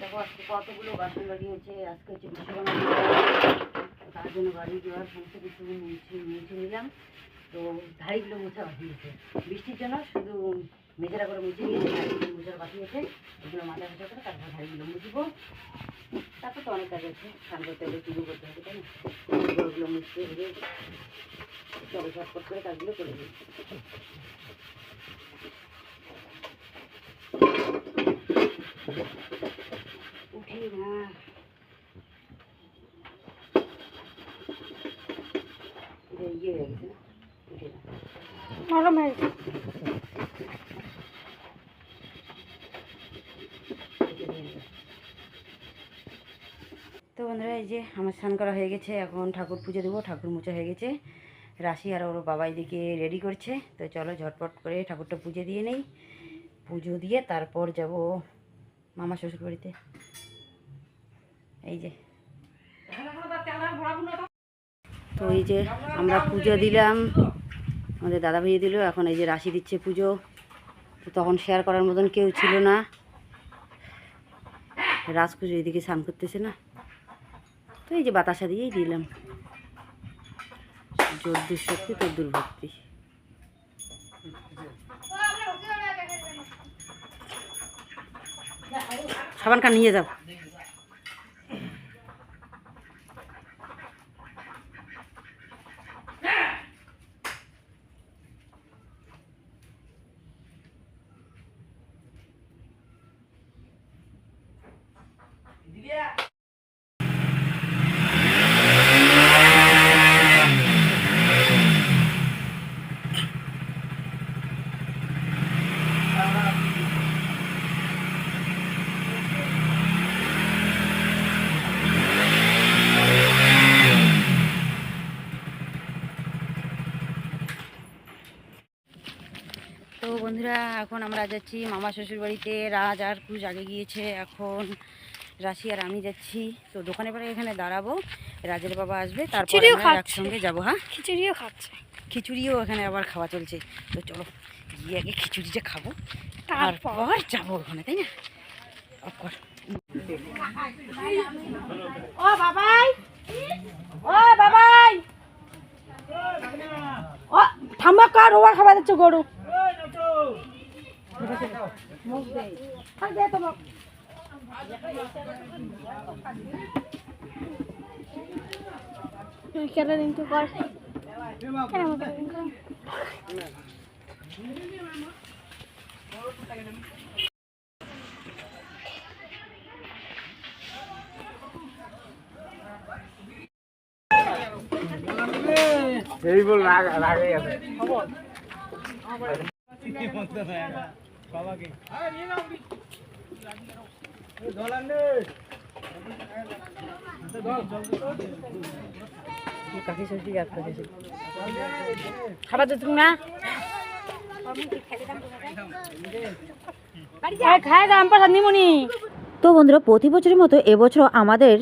দেখো, আজকে কতগুলো বাসন বাড়ি হয়েছে, আজকে হচ্ছে বিশ্বকর্মা তার জন্য বাড়ি দেওয়ার সমস্ত কিছু মুছে নিলাম। তো ধাড়িগুলো মোছা হয়েছে বৃষ্টির জন্য শুধু মেজেরা করে মুছে নিয়েছি মোছার বাকি আছে ওগুলো মাথা মোছা করে তারপর ধাড়িগুলো মুছবো তারপর তো অনেক কাজ আছে, স্নান করতে হবে চুলো করতে হবে, তাই না? ওগুলো মুছতে হবে চলো ঝটপট করে কাজগুলো করে দিই উঠি না ইয়ে হয়ে গেছে না? নরম তো বন্ধুরা, এই যে আমার স্নান করা হয়ে গেছে, এখন ঠাকুর পুজো দেবো, ঠাকুর মুছা হয়ে গেছে। রাশি আর ওর বাবা এদিকে রেডি করছে, তো চলো ঝটপট করে ঠাকুরটা পুজো দিয়ে নেই। পুজো দিয়ে তারপর যাব মামা শ্বশুর বাড়িতে। এই যে। তো এই যে আমরা পুজো দিলাম, আমাদের দাদা ভাইয়ে দিল, এখন এই যে রাশি দিচ্ছে পুজো। তো তখন শেয়ার করার মতন কেউ ছিল না। রাজপুজো এদিকে স্নান করতেছে না। তো এই যে বাতাসা দিয়েই দিলাম। জোর দুঃশক্তি তোর দুর্ভক্তি। সাবান কান নিয়ে যাও তো বন্ধুরা এখন আমরা যাচ্ছি মামা শ্বশুর বাড়িতে। রাজ আর কুজ আগে গিয়েছে এখন রাশি আর আমি যাচ্ছি। তো দোকানে পরে এখানে দাঁড়াবো রাজের বাবা আসবে তারপর। একসঙ্গে যাব হ্যাঁ? খিচুড়িও খাচ্ছে। খিচুড়িও এখানে আবার খাওয়া চলছে। তো চলো গিয়ে আগে খিচুড়িটা খাব তারপর? যাব ওখানে তাই না? অফকোর্স ও বাবাই! ও বাবাই! ও থাম্বা কার ওয়া খাবার দিচ্ছ গরু? আর দে তো বাপ। তুই কেন দিন তো রাগ কাকি সবজি গাছ করেছে খাবার দিত না খাই দাম পাঠা নিমুনি তো বন্ধুরা, প্রতি বছরের মতো এবছর আমাদের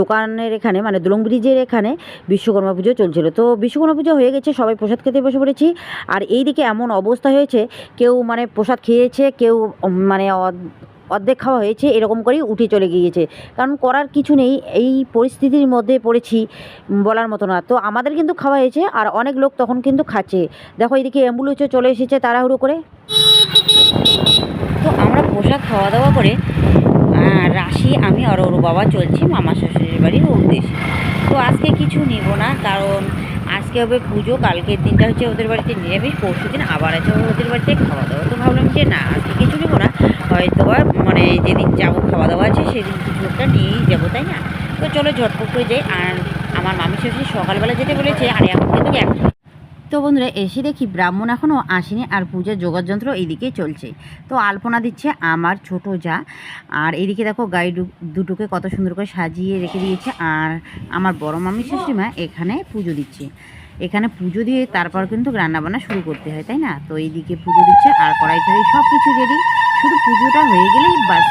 দোকানের এখানে মানে দুলং ব্রিজের এখানে বিশ্বকর্মা পুজো চলছিল। তো বিশ্বকর্মা পুজো হয়ে গেছে, সবাই প্রসাদ খেতে বসে পড়েছি। আর এই দিকে এমন অবস্থা হয়েছে, কেউ মানে প্রসাদ খেয়েছে, কেউ মানে অর্ধেক খাওয়া হয়েছে, এরকম করেই উঠে চলে গিয়েছে। কারণ করার কিছু নেই, এই পরিস্থিতির মধ্যে পড়েছি বলার মতো না। তো আমাদের কিন্তু খাওয়া হয়েছে, আর অনেক লোক তখন কিন্তু খাচ্ছে। দেখো এইদিকে অ্যাম্বুলেন্সও চলে এসেছে তাড়াহুড়ো করে। তো আমরা প্রসাদ খাওয়া দাওয়া করে রাশি, আমি আর ওর বাবা চলছি মামা শ্বশুরের বাড়ির উদ্দেশ্যে তো আজকে কিছু নিব না, কারণ আজকে হবে পুজো, কালকের দিনটা হচ্ছে ওদের বাড়িতে নিরামিষ, পরশু দিন আবার আছে ওদের বাড়িতে খাওয়া দাওয়া তো ভাবলাম যে না, আজকে কিছু নেব না, হয়তো মানে যেদিন যাব খাওয়া দাওয়া আছে, সেদিন কিছু একটা নিয়েই যাব, তাই না? তো চলো ঝটপট করে যাই, আর আমার মামি শ্বশুর সকালবেলা যেতে বলেছে, আর এখন কিন্তু এক তো বন্ধুরা, এসে দেখি ব্রাহ্মণ এখনও আসেনি আর পূজার যোগাযন্ত্র এইদিকে চলছে। তো আলপনা দিচ্ছে আমার ছোট যা। আর এইদিকে দেখো গাই দুটোকে কত সুন্দর করে সাজিয়ে রেখে দিয়েছে। আর আমার বড় মামি শাশুড়িমা এখানে পুজো দিচ্ছে। এখানে পুজো দিয়ে তারপর কিন্তু রান্নাবান্না শুরু করতে হয়, তাই না? তো এইদিকে পুজো দিচ্ছে আর কড়াই টড়াই সব কিছু রেডি শুধু পুজোটা হয়ে গেলেই বাস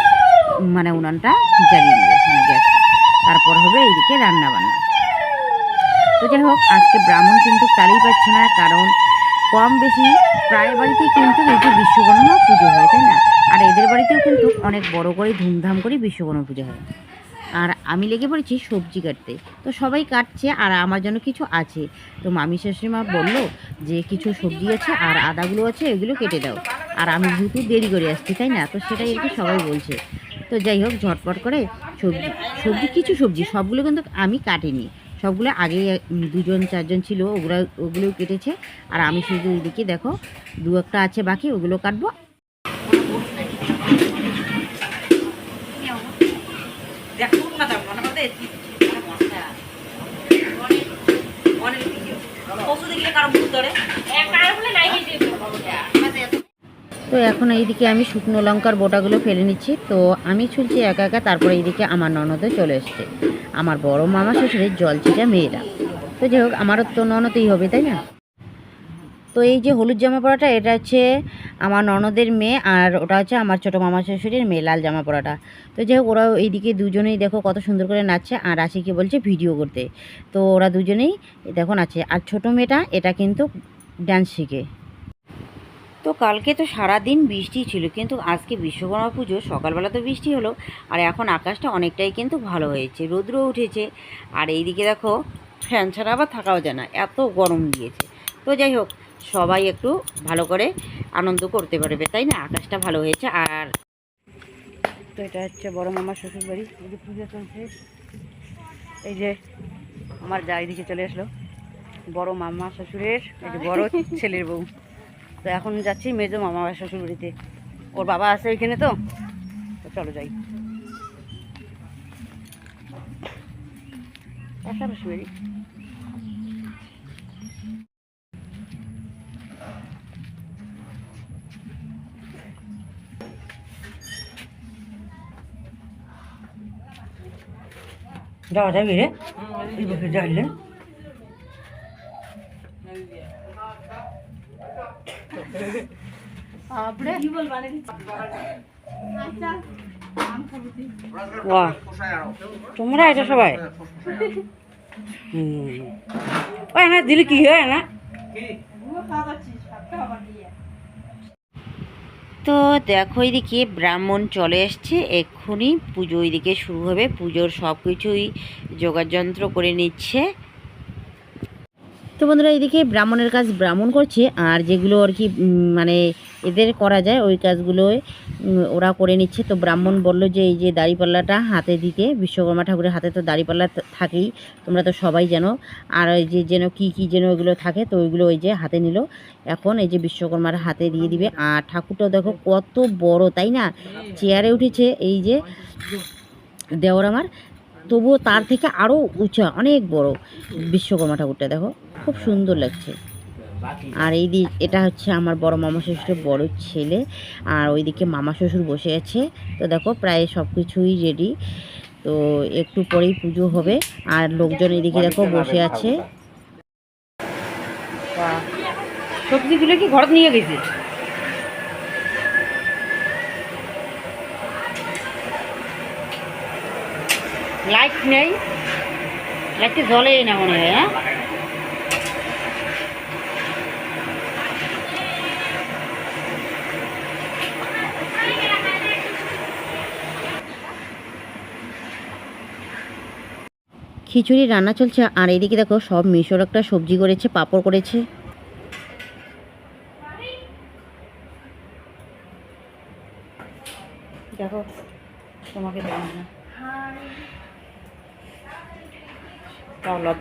মানে উনানটা জ্বালিয়ে নেবে মানে গ্যাসটা। তারপর হবে এইদিকে রান্নাবান্না। তো যাই হোক, আজকে ব্রাহ্মণ কিন্তু তারই পাচ্ছে না, কারণ কম বেশি প্রায় বাড়িতেই কিন্তু এই বিশ্বকর্মা পুজো হয়, তাই না? আর এদের বাড়িতেও কিন্তু অনেক বড় করে ধুমধাম করে বিশ্বকর্মা পুজো হয়। আর আমি লেগে পড়েছি সবজি কাটতে। তো সবাই কাটছে আর আমার জন্য কিছু আছে। তো মামি শাশুড়িমা বলল যে, কিছু সবজি আছে আর আদাগুলো আছে, এগুলো কেটে দাও। আর আমি যেহেতু দেরি করে আসছি, তাই না? তো সেটাই আর কি সবাই বলছে। তো যাই হোক, ঝটপট করে সবজি সবজি, কিছু সবজি, সবগুলো কিন্তু আমি কাটিনি। সবগুলো আগে দুজন, চারজন ছিল, ওগুলো ওগুলোও কেটেছে। আর আমি শুধু এদিকে দেখো, দু একটা আছে বাকি, ওগুলো কাটবো। তো এখন এইদিকে আমি শুকনো লঙ্কার বোটাগুলো ফেলে নিচ্ছি। তো আমি ছুলছি একা একা, তারপরে এইদিকে আমার ননদও চলে এসছে। আমার বড় মামা শ্বশুরের জল ছিটা মেয়েরা। তো যাই হোক, আমারও তো ননদই হবে, তাই না? তো এই যে হলুদ জামা পরাটা, এটা হচ্ছে আমার ননদের মেয়ে আর ওটা হচ্ছে আমার ছোটো মামা শ্বশুরের মেয়ে, লাল জামা পরাটা। তো যাই হোক, ওরা এইদিকে দুজনেই দেখো কত সুন্দর করে নাচছে আর আশিকে বলছে ভিডিও করতে। তো ওরা দুজনেই দেখো নাচে আর ছোটো মেয়েটা, এটা কিন্তু ডান্স শিখে। তো কালকে তো সারা দিন বৃষ্টি ছিল, কিন্তু আজকে বিশ্বকর্মা পুজো, সকালবেলা তো বৃষ্টি হলো, আর এখন আকাশটা অনেকটাই কিন্তু ভালো হয়েছে রৌদ্র উঠেছে। আর এইদিকে দেখো, ফ্যান ছাড়া আবার থাকাও যায় না, এত গরম দিয়েছে। তো যাই হোক, সবাই একটু ভালো করে আনন্দ করতে পারবে, তাই না? আকাশটা ভালো হয়েছে, আর তো এটা হচ্ছে বড় মামার শ্বশুর বাড়ি এই যে পুজো চলছে। এই যে আমার যা এদিকে চলে আসলো, বড় মামা শ্বশুরের বড় ছেলের বউ। তো এখন যাচ্ছি মেজো মামা শ্বশুর বাড়িতে ওর বাবা আছে ওইখানে তো? তো চলো যাই। বাড়ি যাওয়া যাবি রে? এই বছর তোমরা এটা সবাই? হুম। ওই না দিলে কি হয় না তো দেখো এদিকে ব্রাহ্মণ চলে এসছে এক্ষুনি পুজো এদিকে শুরু হবে পুজোর সব কিছুই যোগাযন্ত্র করে নিচ্ছে। তো বন্ধুরা এদিকে ব্রাহ্মণের কাজ ব্রাহ্মণ করছে, আর যেগুলো আর কি মানে এদের করা যায়, ওই কাজগুলো ওরা করে নিচ্ছে। তো ব্রাহ্মণ বলল যে, এই যে দাড়িপাল্লাটা হাতে দিতে, বিশ্বকর্মা ঠাকুরের হাতে তো দাড়িপাল্লা থাকেই, তোমরা তো সবাই জানো। আর ওই যে যেন কী কী যেন ওইগুলো থাকে, তো ওইগুলো ওই যে হাতে নিল। এখন এই যে বিশ্বকর্মার হাতে দিয়ে দিবে। আর ঠাকুরটাও দেখো কত বড়, তাই না? চেয়ারে উঠেছে, এই যে দেওর আমার। তবুও তার থেকে আরও উঁচা অনেক বড় বিশ্বকর্মা ঠাকুরটা, দেখো। খুব সুন্দর লাগছে। আর এই দিক এটা হচ্ছে আমার বড় মামা শ্বশুরের বড় ছেলে। আর ওইদিকে মামা শ্বশুর বসে আছে। তো দেখো, প্রায় সব কিছুই রেডি তো একটু পরেই পুজো হবে। আর লোকজন এদিকে দেখো বসে আছে। সবজিগুলো কি ঘর নিয়ে গেছে? লাইট নেই। লাইটটা জ্বলেই না মনে হয় হ্যাঁ? খিচুড়ি রান্না চলছে, আর এদিকে দেখো সব মিশর একটা সবজি করেছে, পাঁপড় করেছে।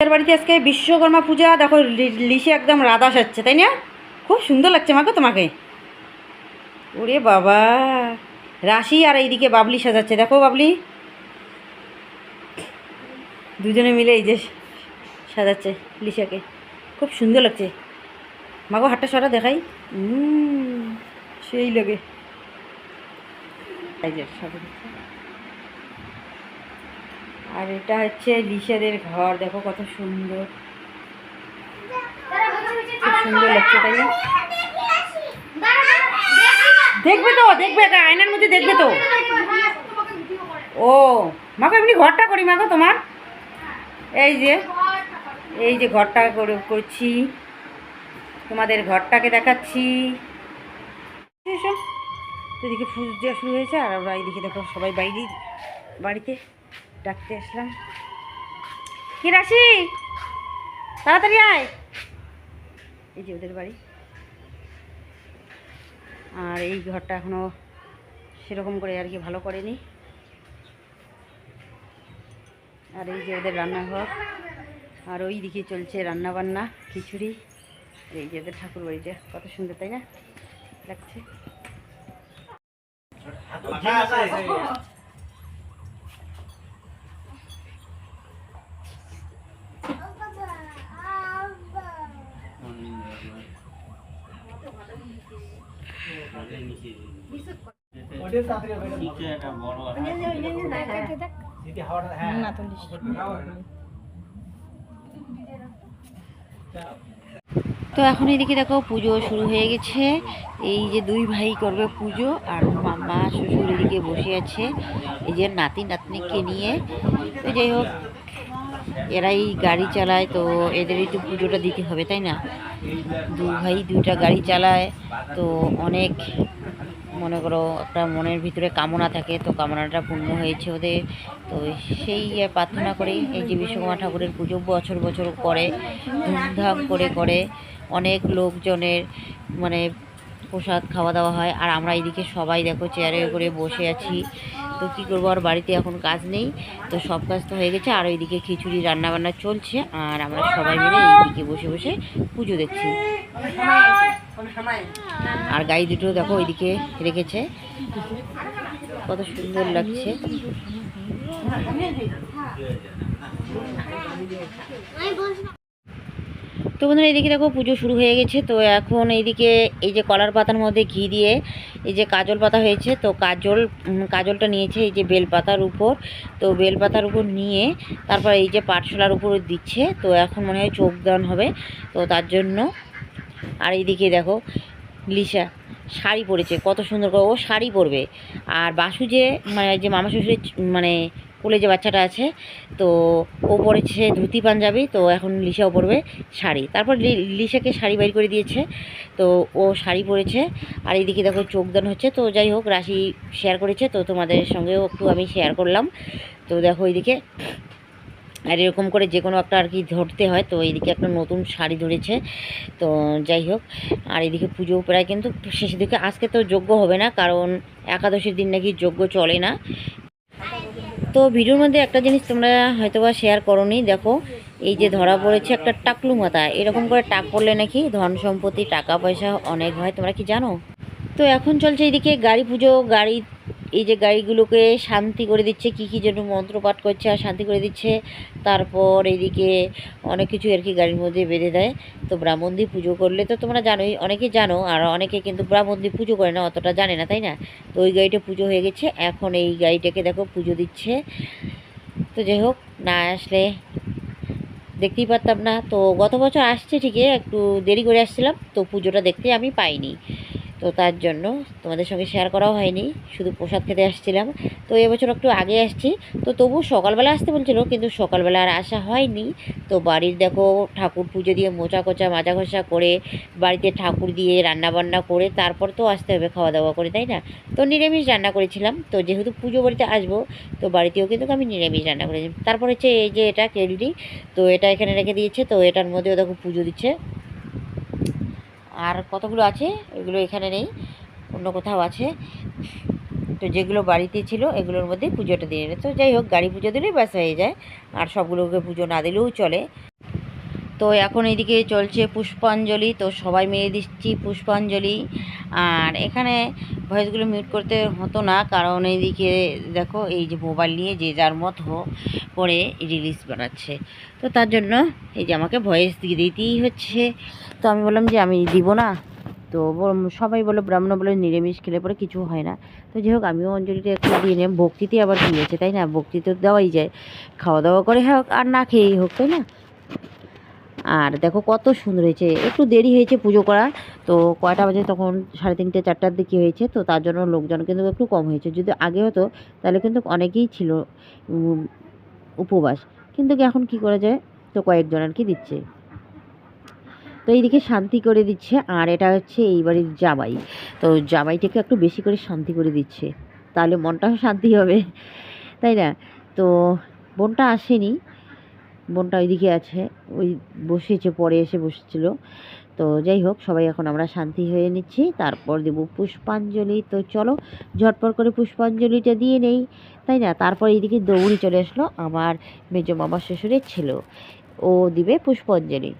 বাড়িতে আজকে বিশ্বকর্মা পূজা, দেখো লিসে একদম রাধা সাজছে, তাই না? খুব সুন্দর লাগছে মাকে তোমাকে। ওরে বাবা, রাশি আর এইদিকে বাবলি সাজাচ্ছে। দেখো বাবলি। দুজনে মিলে এই যে সাজাচ্ছে লিসাকে। খুব সুন্দর লাগছে। মাগো হাটটা সরা, দেখাই। সেই লাগে। আর এটা হচ্ছে লিসাদের ঘর। দেখো কত সুন্দর। খুব সুন্দর লাগছে, তাই না? দেখবে তো, দেখবে আয়নার মধ্যে দেখবে তো। ও, মাকে এমনি ঘরটা করি মাগো তোমার। এই যে এই যে ঘরটা করে, করছি। তোমাদের ঘরটাকে দেখাচ্ছি। এদিকে পুজো শুরু হয়েছে, আর আমরা এইদিকে দেখো সবাই বাইরে, বাড়িতে ডাকতে আসলাম। কি রাশি? তাড়াতাড়ি আয়। এই যে ওদের বাড়ি। আর এই ঘরটা এখনও সেরকম করে আর কি ভালো করেনি। আর এই যে ওদের রান্নাঘর, আর ওই দিকে চলছে রান্না বান্না খিচুড়ি এই যে ওদের ঠাকুর বাড়িটা, কত সুন্দর, তাই না? লাগছে। তো এখন এদিকে দেখো পুজো শুরু হয়ে গেছে। এই যে দুই ভাই করবে পুজো আর মামা শ্বশুর এদিকে বসে আছে। এই যে নাতি নাতনিকে নিয়ে। তো যাই হোক, এরাই গাড়ি চালায়, তো এদের একটু পুজোটা দিতে হবে, তাই না? দু ভাই দুটা গাড়ি চালায়, তো অনেক মনে করো একটা মনের ভিতরে কামনা থাকে, তো কামনাটা পূর্ণ হয়েছে ওদের। তো সেই ইয়ে প্রার্থনা করেই এই যে বিশ্বকুমার ঠাকুরের পুজো বছর বছর করে, ধুমধাম করে করে অনেক লোকজনের মানে প্রসাদ খাওয়া দাওয়া হয়। আর আমরা এদিকে সবাই দেখো চেয়ারে করে বসে আছি। তো কী করব? আর বাড়িতে এখন কাজ নেই, তো সব কাজ তো হয়ে গেছে। আর ওইদিকে খিচুড়ি রান্না বান্না চলছে, আর আমরা সবাই মিলে এইদিকে বসে বসে পুজো দেখছি। আর গাই দুটো দেখো ওইদিকে রেখেছে। কত সুন্দর লাগছে। তো বন্ধুরা, এইদিকে দেখো পুজো শুরু হয়ে গেছে। তো এখন এইদিকে এই যে কলার পাতার মধ্যে ঘি দিয়ে এই যে কাজল পাতা হয়েছে, তো কাজল কাজলটা নিয়েছে এই যে বেলপাতার উপর। তো বেলপাতার উপর নিয়ে তারপর এই যে পাটশোলার উপর দিচ্ছে। তো এখন মনে হয় চোখ দান হবে, তো তার জন্য। আর এইদিকে দেখো, লিসা, শাড়ি পরেছে, কত সুন্দর করে, ও শাড়ি পরবে। আর বাসু যে মানে যে মামা শ্বশুরের মানে কোলে যে বাচ্চাটা আছে, তো ও পরেছে ধুতি, পাঞ্জাবি, তো এখন লিসাও পরবে শাড়ি। তারপর লিসাকে শাড়ি বাইর করে দিয়েছে, তো ও শাড়ি পরেছে। আর এইদিকে দেখো চোখদান হচ্ছে, তো যাই হোক, রাশি শেয়ার করেছে, তো তোমাদের সঙ্গেও একটু আমি শেয়ার করলাম। তো দেখো এইদিকে, আর এরকম করে যে কোনো একটা আর কি ধরতে হয়, তো এইদিকে একটা নতুন শাড়ি ধরেছে। তো যাই হোক, আর এদিকে পুজো প্রায় কিন্তু শেষের দিকে, আজকে তো যোগ্য হবে না, কারণ একাদশীর দিন নাকি যোগ্য চলে না। তো ভিডিওর মধ্যে একটা জিনিস তোমরা হয়তো বা শেয়ার করোনি, দেখো। এই যে ধরা পড়েছে একটা টাকলু মাথা। এরকম করে টাক পড়লে নাকি ধন সম্পত্তি, টাকা পয়সা অনেক হয়, তোমরা কি জানো? তো এখন চলছে এইদিকে গাড়ি পুজো, গাড়ি এই যে গাড়িগুলোকে শান্তি করে দিচ্ছে, কী কী যেন মন্ত্র পাঠ করছে আর শান্তি করে দিচ্ছে, তারপর এইদিকে অনেক কিছু আর কি গাড়ির মধ্যে বেঁধে দেয়। তো ব্রাহ্মণ দিয়ে পুজো করলে তো তোমরা জানোই, অনেকে জানো আর অনেকে কিন্তু ব্রাহ্মণ দিয়ে পুজো করে না, অতটা জানে না, তাই না? তো ওই গাড়িটা পুজো হয়ে গেছে, এখন এই গাড়িটাকে দেখো পুজো দিচ্ছে। তো যাই হোক, না আসলে দেখতেই পারতাম না। তো গত বছর আসছে ঠিকই, একটু দেরি করে আসছিলাম, তো পুজোটা দেখতে আমি পাইনি। তো তার জন্য তোমাদের সঙ্গে শেয়ার করাও হয়নি, শুধু প্রসাদ খেতে আসছিলাম। তো এবছর একটু আগে আসছি, তো তবু সকালবেলা আসতে বলছিল, কিন্তু সকালবেলা আর আসা হয়নি। তো বাড়ির দেখো, ঠাকুর পুজো দিয়ে মোচা কোচা মাজা ঘষা করে বাড়িতে ঠাকুর দিয়ে রান্না বান্না করে তারপর তো আসতে হবে খাওয়া দাওয়া করে, তাই না? তো নিরামিষ রান্না করেছিলাম। তো যেহেতু পুজো বাড়িতে আসব, তো বাড়িতেও কিন্তু আমি নিরামিষ রান্না করেছিলাম তারপর হচ্ছে এই যে এটা কেলডি তো এটা এখানে রেখে দিয়েছে। তো এটার মধ্যেও দেখো পুজো দিচ্ছে। আর কতগুলো আছে? এগুলো এখানে নেই, অন্য কোথাও আছে। তো যেগুলো বাড়িতে ছিল, এগুলোর মধ্যে পুজোটা দিয়ে তো যাই হোক, গাড়ি পুজো দিলেই ব্যাস হয়ে যায়। আর সবগুলোকে পুজো না দিলেও চলে। তো এখন এদিকে চলছে পুষ্পাঞ্জলি, তো সবাই মিলে দিচ্ছি পুষ্পাঞ্জলি। আর এখানে ভয়েসগুলো মিউট করতে হতো না, কারণ এইদিকে দেখো এই যে মোবাইল নিয়ে যে যার মতো করে রিলিজ বানাচ্ছে। তো তার জন্য এই যে আমাকে ভয়েস দিয়ে দিতেই হচ্ছে। তো আমি বললাম যে আমি দিব না। তো সবাই বলে ব্রাহ্মণ বলে নিরামিষ খেলে পরে কিছু হয় না। তো যাই হোক, আমিও অঞ্জলিটা একটু দিয়ে নিলাম ভক্তিতে আবার দিয়েছে তাই না? ভক্তি তো দেওয়াই যায়। খাওয়া দাওয়া করে হোক আর না খেয়েই হোক, তাই না? আর দেখো কত সুন্দর হয়েছে। একটু দেরি হয়েছে পুজো করা তো কয়টা বাজে তখন? সাড়ে তিনটে, চারটার দিকে হয়েছে। তো তার জন্য লোকজন কিন্তু একটু কম হয়েছে। যদি আগে হতো, তাহলে কিন্তু অনেকেই ছিল উপবাস। কিন্তু এখন কি করা যায়? তো কয়েকজন আর কি দিচ্ছে। তো এইদিকে শান্তি করে দিচ্ছে। আর এটা হচ্ছে এই বাড়ির জামাই। তো জামাইটাকে একটু বেশি করে শান্তি করে দিচ্ছে। তাহলে মনটাও শান্তি হবে। তাই না? তো বোনটা আসেনি। বোনটা ওইদিকে আছে, ওই বসেছে, পরে এসে বসেছিল। তো যাই হোক, সবাই এখন আমরা শান্তি হয়ে নিচ্ছি। তারপর দেব পুষ্পাঞ্জলি। তো চলো, ঝটপট করে পুষ্পাঞ্জলিটা দিয়ে নেই, তাই না? তারপর এইদিকে দৌড়ি চলে আসলো আমার মেজো মামা শ্বশুরের ছিল। ও দিবে পুষ্পাঞ্জলি।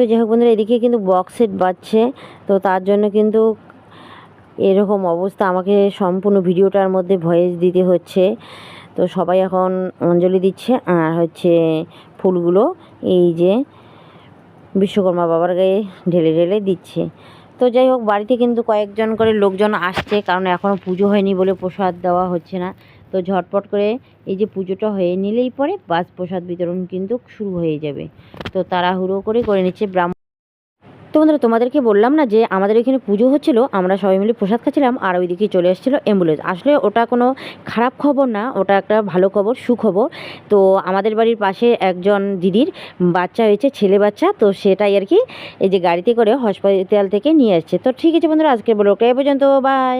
তো যাই হোক বন্ধুরা, এদিকে কিন্তু বক্স সেট বাজছে, তো তার জন্য কিন্তু এরকম অবস্থা। আমাকে সম্পূর্ণ ভিডিওটার মধ্যে ভয়েস দিতে হচ্ছে। তো সবাই এখন অঞ্জলি দিচ্ছে, আর হচ্ছে ফুলগুলো এই যে বিশ্বকর্মা বাবার গায়ে ঢেলে ঢেলে দিচ্ছে। তো যাই হোক, বাড়িতে কিন্তু কয়েকজন করে লোকজন আসছে, কারণ এখনও পুজো হয়নি বলে প্রসাদ দেওয়া হচ্ছে না। তো ঝটপট করে এই যে পুজোটা হয়ে নিলেই পরে বাস প্রসাদ বিতরণ কিন্তু শুরু হয়ে যাবে। তো তাড়াহুড়ো করে করে নিচ্ছে ব্রাহ্মণ। তো বন্ধুরা, তোমাদেরকে বললাম না যে আমাদের এখানে পুজো হচ্ছিল, আমরা সবাই মিলে প্রসাদ খাচ্ছিলাম, আর ওইদিকে চলে এসেছিল অ্যাম্বুলেন্স আসলে ওটা কোনো খারাপ খবর না, ওটা একটা ভালো খবর, সুখবর। তো আমাদের বাড়ির পাশে একজন দিদির বাচ্চা হয়েছে, ছেলে বাচ্চা, তো সেটাই আর কি এই যে গাড়িতে করে হসপিটাল থেকে নিয়ে আসছে। তো ঠিক আছে বন্ধুরা আজকে বলো এই পর্যন্ত বাই